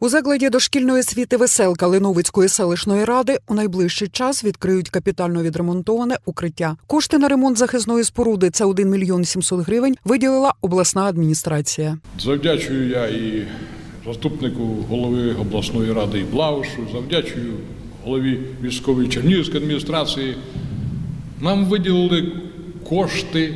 У закладі дошкільної освіти Веселка Леновицької селищної ради у найближчий час відкриють капітально відремонтоване укриття. Кошти на ремонт захисної споруди це 1 мільйон 700 гривень. Виділила обласна адміністрація. Завдячую я і заступнику голови обласної ради і Блаушу, завдячую голові військової Чернігівської адміністрації. Нам виділили кошти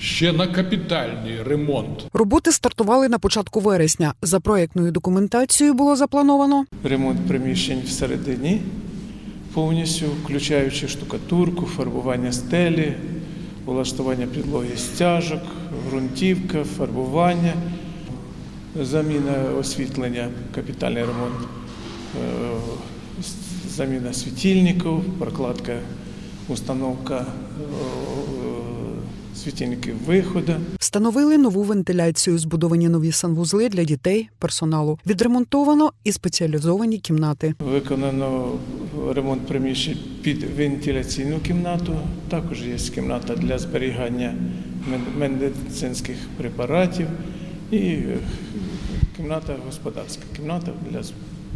ще на капітальний ремонт. Роботи стартували на початку вересня. За проектною документацією було заплановано ремонт приміщень всередині, повністю включаючи штукатурку, фарбування стелі, влаштування підлоги стяжок, ґрунтівка, фарбування, заміна освітлення, капітальний ремонт, е, заміна світильників, прокладка, установка е, світильників виходу. Встановили нову вентиляцію, збудовані нові санвузли для дітей, персоналу. Відремонтовано і спеціалізовані кімнати. Виконано ремонт приміщень під вентиляційну кімнату. Також є кімната для зберігання медицинських препаратів і е, кімната господарська, кімната для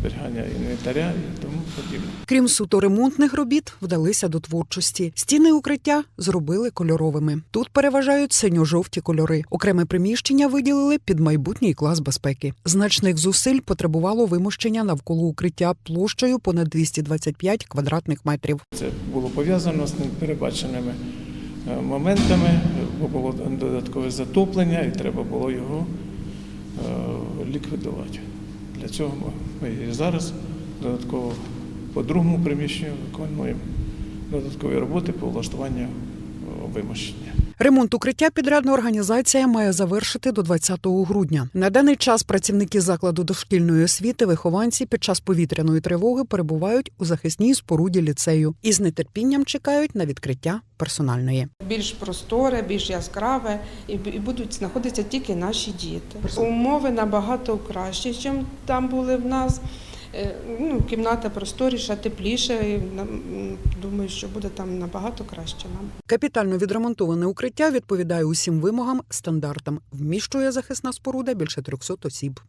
зберігання інвентаря і тому подібне. Крім суто ремонтних робіт, вдалися до творчості. Стіни укриття зробили кольоровими. Тут переважають синьо-жовті кольори. Окреме приміщення виділили під майбутній клас безпеки. Значних зусиль потребувало вимощення навколо укриття площею понад 225 квадратних метрів. Це було пов'язано з неперебаченими е, моментами, бо було додаткове затоплення і треба було його е, ліквідувати. Для цього ми і зараз додатково по другому приміщенню виконуємо додаткові роботи по влаштуванню е, вимощення. Ремонт укриття підрядна організація має завершити до 20 грудня. На даний час працівники закладу дошкільної освіти, вихованці під час повітряної тривоги перебувають у захисній споруді ліцею і з нетерпінням чекають на відкриття персональної. більш просторе, більш яскраве, і будуть знаходитися тільки наші діти. Умови набагато кращі, ніж там були в нас. Е, Ну, кімната просторіша, тепліша. І думаю, що буде там набагато краще нам. Капітально відремонтоване укриття відповідає усім вимогам, стандартам. Вміщує захисна споруда більше 300 осіб.